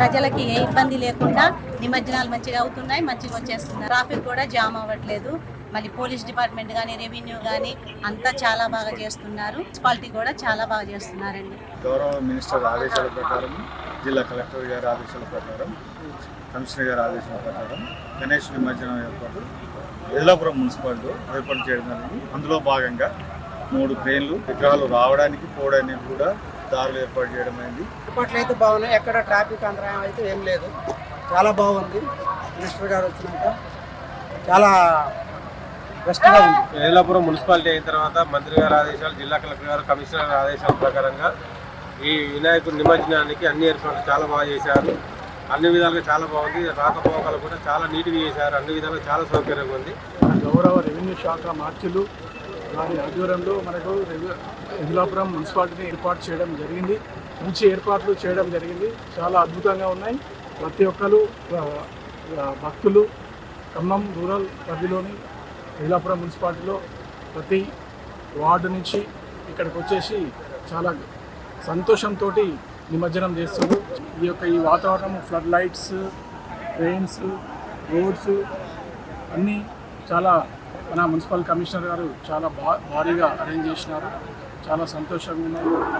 ప్రజలకి ఏ ఇబ్బంది లేకుండా నిమజ్జనాలు మంచిగా అవుతున్నాయి మంచిగా వచ్చేస్తున్నాయి. ట్రాఫిక్ కూడా జామ్ అవ్వట్లేదు. మళ్ళీ పోలీస్ డిపార్ట్మెంట్ కానీ రెవెన్యూ కానీ అంతా చాలా బాగా చేస్తున్నారు. మున్సిపాలిటీ కూడా చాలా బాగా చేస్తున్నారండి. గౌరవ మినిస్టర్ ఆదేశాల ప్రకారం జిల్లా కలెక్టర్ గారి ఆదేశాల ప్రకారం కమిషనర్ గారి ఆదేశాల ప్రకారం గణేష్ నిమజ్జనం ఏర్పాటు ఎదిలాపురం మున్సిపాలిటీ ఏర్పాటు చేయడం జరిగింది. అందులో భాగంగా మూడు ట్రైన్లు విగ్రహాలు రావడానికి పోవడానికి కూడా దారులు ఏర్పాటు చేయడం అయింది. ఏర్పాట్లు అయితే బాగున్నాయి. ఎక్కడ ట్రాఫిక్ అంతరాయం అయితే ఏం లేదు. చాలా బాగుంది. మినిస్టర్ గారు వచ్చినాక చాలా బెస్ట్గా ఉంది. ఏలాపురం మున్సిపాలిటీ అయిన తర్వాత మంత్రి గారి ఆదేశాలు జిల్లా కలెక్టర్ గారు కమిషనర్ గారి ఆదేశాల ప్రకారంగా ఈ వినాయకుడి నిమజ్జనానికి అన్ని ఏర్పాట్లు చాలా బాగా చేశారు. అన్ని విధాలుగా చాలా బాగుంది. రాకపోకలు కూడా చాలా నీట్గా చేశారు. అన్ని విధాలుగా చాలా సౌకర్యంగా ఉంది. గౌరవ రెవెన్యూ శాఖ మార్చులు వారి ఆధ్వర్యంలో మనకు రెవె- ఎదిలాపురం మున్సిపాలిటీని ఏర్పాటు చేయడం జరిగింది. మంచి ఏర్పాట్లు చేయడం జరిగింది. చాలా అద్భుతంగా ఉన్నాయి. ప్రతి ఒక్కరు భక్తులు ఖమ్మం రూరల్ పరిధిలోని ఎదిలాపురం మున్సిపాలిటీలో ప్రతి వార్డు నుంచి ఇక్కడికి వచ్చేసి చాలా సంతోషంతో నిమజ్జనం చేస్తుంది ఈ యొక్క ఈ వాతావరణం ఫ్లడ్ లైట్స్ ట్రైన్స్ రోడ్స్ అన్నీ చాలా మన మున్సిపల్ కమిషనర్ గారు చాలా భారీగా అరేంజ్ చేసినారు. చాలా సంతోషంగా ఉన్నారు.